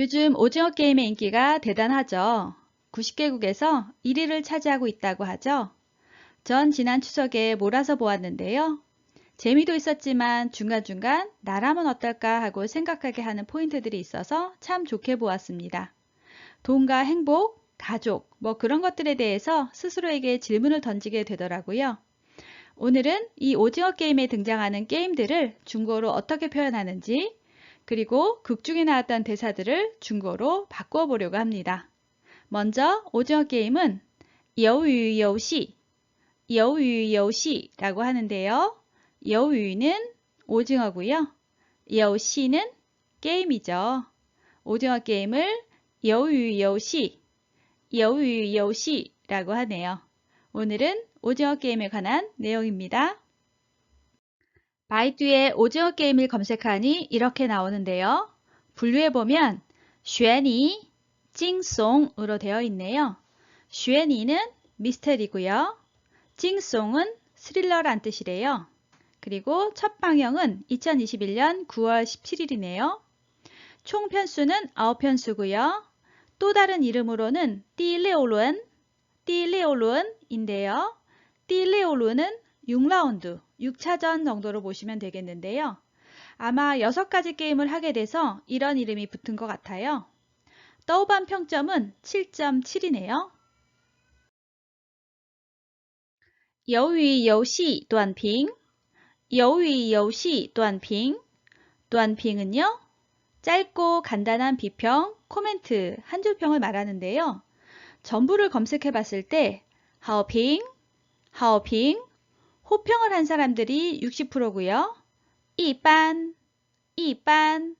요즘 오징어 게임의 인기가 대단하죠. 90개국에서 1위를 차지하고 있다고 하죠. 전 지난 추석에 몰아서 보았는데요. 재미도 있었지만 중간중간 나라면 어떨까 하고 생각하게 하는 포인트들이 있어서 참 좋게 보았습니다. 돈과 행복, 가족, 뭐 그런 것들에 대해서 스스로에게 질문을 던지게 되더라고요. 오늘은 이 오징어 게임에 등장하는 게임들을 중국어로 어떻게 표현하는지 그리고 극중에 나왔던 대사들을 중국어로 바꿔 보려고 합니다. 먼저 오징어 게임은 여유여시, 여유여시라고 하는데요. 여우유는 오징어고요. 여우시는 게임이죠. 오징어 게임을 여유여시, 여유여시라고 하네요. 오늘은 오징어 게임에 관한 내용입니다. 바이두에 오징어 게임을 검색하니 이렇게 나오는데요. 분류해 보면 슈니, 찡송으로 되어 있네요. 슈니는 미스터리고요. 찡송은 스릴러란 뜻이래요. 그리고 첫 방영은 2021년 9월 17일이네요. 총 편수는 9편수고요. 또 다른 이름으로는 띠레오룬, 띠레오룬인데요. 띠레오룬은 6라운드, 6차전 정도로 보시면 되겠는데요. 아마 6가지 게임을 하게 돼서 이런 이름이 붙은 것 같아요. 떠오반 평점은 7.7이네요. 鱿鱼游戏 短评 鱿鱼游戏 短评 短评은요. 짧고 간단한 비평, 코멘트, 한 줄평을 말하는데요. 전부를 검색해 봤을 때 하오핑, 하오핑, 호평을 한 사람들이 60%고요. 이반, 이반,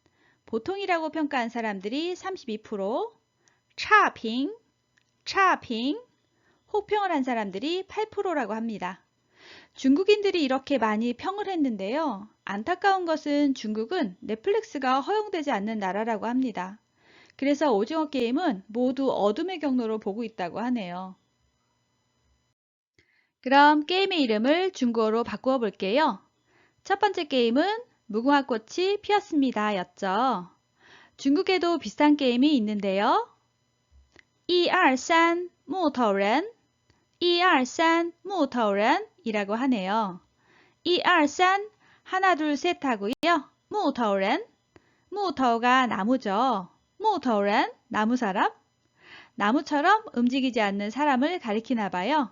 보통이라고 평가한 사람들이 32%, 차핑, 차핑, 호평을 한 사람들이 8%라고 합니다. 중국인들이 이렇게 많이 평을 했는데요. 안타까운 것은 중국은 넷플릭스가 허용되지 않는 나라라고 합니다. 그래서 오징어 게임은 모두 어둠의 경로로 보고 있다고 하네요. 그럼 게임의 이름을 중국어로 바꾸어 볼게요. 첫 번째 게임은 무궁화 꽃이 피었습니다 였죠. 중국에도 비슷한 게임이 있는데요. 1,2,3 木头人 1,2,3 木头人 이라고 하네요. 1,2,3 하나 둘 셋 하고요. 木头人 木头가 나무죠. 木头人 나무 사람 나무처럼 움직이지 않는 사람을 가리키나 봐요.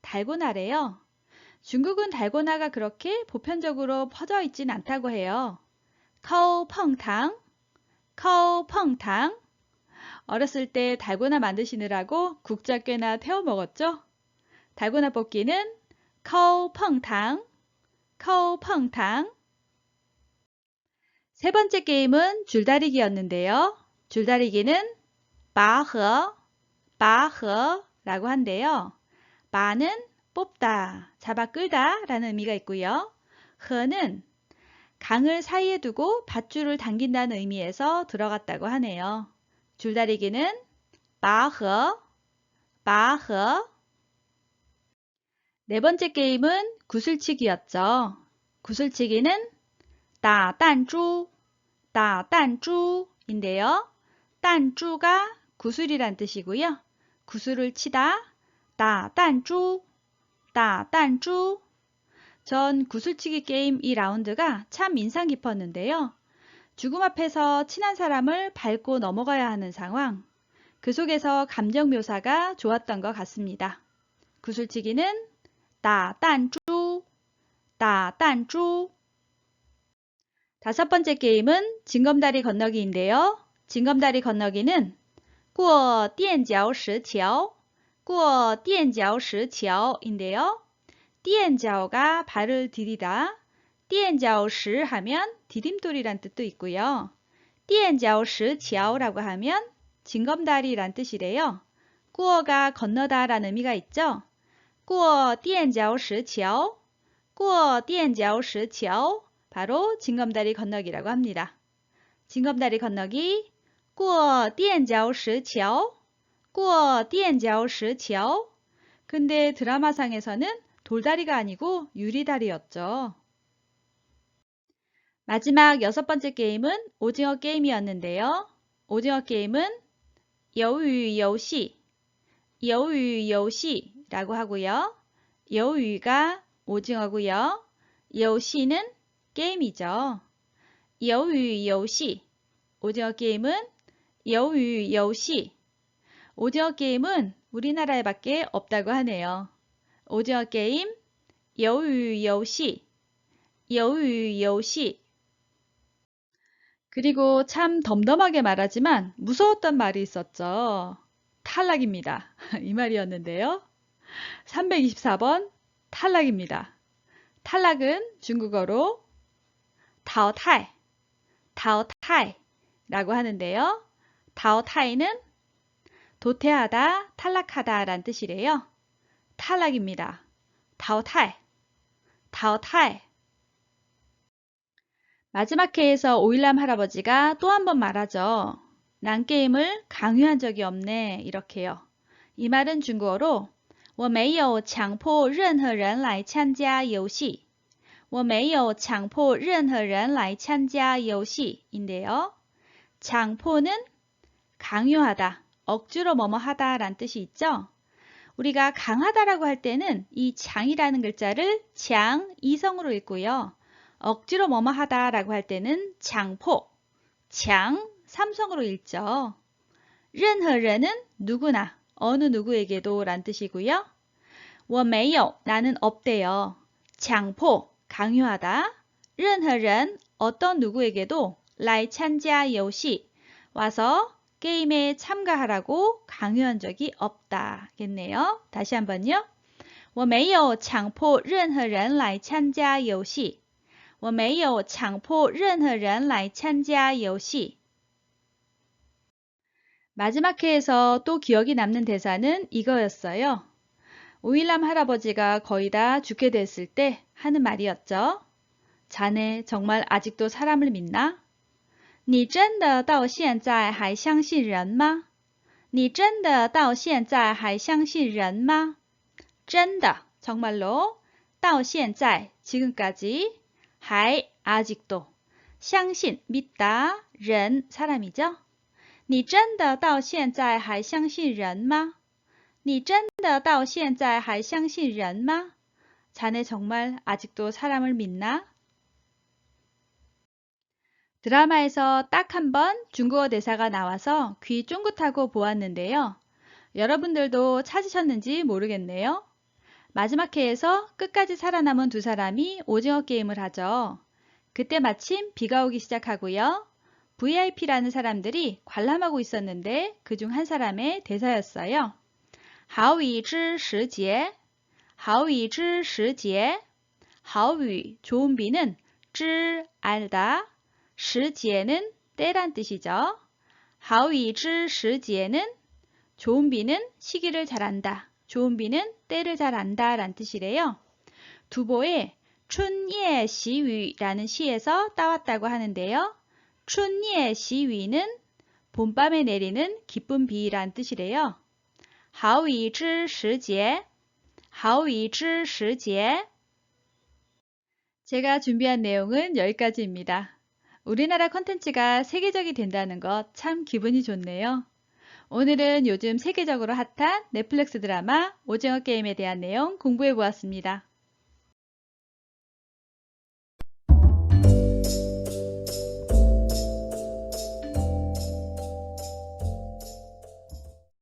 달고나래요. 중국은 달고나가 그렇게 보편적으로 퍼져 있진 않다고 해요. 커우 펑탕, 커우 펑탕. 어렸을 때 달고나 만드시느라고 국자 꽤나 태워 먹었죠? 달고나 뽑기는 커우 펑탕, 커우 펑탕. 세 번째 게임은 줄다리기였는데요. 줄다리기는 바허, 바허라고 한데요. 바는 뽑다, 잡아 끌다 라는 의미가 있고요. 허는 강을 사이에 두고 밧줄을 당긴다는 의미에서 들어갔다고 하네요. 줄다리기는 바허, 바허. 네 번째 게임은 구슬치기였죠. 구슬치기는 따단쭈, 따단쭈인데요. 딴쭈가 구슬이란 뜻이고요. 구슬을 치다, 따단쭈, 따단쭈. 전 구슬치기 게임 이 라운드가 참 인상 깊었는데요. 죽음 앞에서 친한 사람을 밟고 넘어가야 하는 상황. 그 속에서 감정 묘사가 좋았던 것 같습니다. 구슬치기는 따단쭈, 따단쭈. 다섯 번째 게임은 징검다리 건너기인데요. 징검다리 건너기는 꾸어 띠엔자오 시지아오인데요. 띠엔자오가 발을 디디다. 띠엔자오 시 하면 디딤돌이란 뜻도 있고요. 띠엔자오 시지아오라고 하면 징검다리란 뜻이래요. 꾸어가 건너다라는 의미가 있죠. 꾸어 띠엔자오 시지아오 꾸어 띠엔자오 시지아오 바로 징검다리 건너기라고 합니다. 징검다리 건너기 꾸어 띠엔자오 시지아오 过 디엔자오 시치오. 근데 드라마상에서는 돌다리가 아니고 유리다리였죠. 마지막 여섯 번째 게임은 오징어 게임이었는데요. 오징어 게임은 여유여시, 여유여시라고 하고요. 여우유가 오징어고요. 여시는 게임이죠. 여유여시, 오징어 게임은 여유여시 오디오 게임은 우리나라에 밖에 없다고 하네요. 오디오 게임 여유여시 여유여시 그리고 참 덤덤하게 말하지만 무서웠던 말이 있었죠. 탈락입니다. 이 말이었는데요. 324번 탈락입니다. 탈락은 중국어로 다오타이, 다오타이라고 하는데요. 다오타이는 도태하다, 탈락하다 란 뜻이래요. 탈락입니다. 타오타이, 타오타이. 마지막 회에서 오일남 할아버지가 또 한 번 말하죠. 난 게임을 강요한 적이 없네. 이렇게요. 이 말은 중국어로 我没有强迫任何人来参加游戏.我没有强迫任何人来参加游戏 인데요. 장포는 강요하다, 억지로 뭐뭐 하다 란 뜻이 있죠. 우리가 강하다라고 할 때는 이 장이라는 글자를 장, 이성으로 읽고요. 억지로 뭐뭐 하다라고 할 때는 장포, 장, 삼성으로 읽죠. 任何人은 누구나, 어느 누구에게도 란 뜻이고요. 我没有, 나는 없대요. 장포, 강요하다. 任何人, 어떤 누구에게도 来参加游戏, 와서 게임에 참가하라고 강요한 적이 없다겠네요. 다시 한번요. 我没有强迫任何人来参加游戏.我没有强迫任何人来参加游戏. 마지막 회에서 또 기억이 남는 대사는 이거였어요. 오일남 할아버지가 거의 다 죽게 됐을 때 하는 말이었죠. 자네 정말 아직도 사람을 믿나? 你真的到现在还相信人吗?你真的到现在还相信人吗?真的 정말로 到现在 지금까지 还 아직도 相信 믿다 人 사람이죠. 你真的到现在还相信人吗?你真的到现在还相信人吗? 자네 정말 아직도 사람을 믿나? 드라마에서 딱 한 번 중국어 대사가 나와서 귀 쫑긋하고 보았는데요. 여러분들도 찾으셨는지 모르겠네요. 마지막 회에서 끝까지 살아남은 두 사람이 오징어 게임을 하죠. 그때 마침 비가 오기 시작하고요. VIP라는 사람들이 관람하고 있었는데 그 중 한 사람의 대사였어요. 好雨知时节,好雨知时节. 좋은 비는 知 알다, 시지에는 때란 뜻이죠. 하위즈 시지에는 조은비는 시기를 잘 안다. 조은비는 때를 잘 안다 란 뜻이래요. 두보의 춘예 시위라는 시에서 따왔다고 하는데요. 춘예 시위는 봄밤에 내리는 기쁜 비란 뜻이래요. 하위즈 시제 하위즈 시제 제가 준비한 내용은 여기까지입니다. 우리나라 컨텐츠가 세계적이 된다는 것 참 기분이 좋네요. 오늘은 요즘 세계적으로 핫한 넷플릭스 드라마 오징어 게임에 대한 내용 공부해 보았습니다.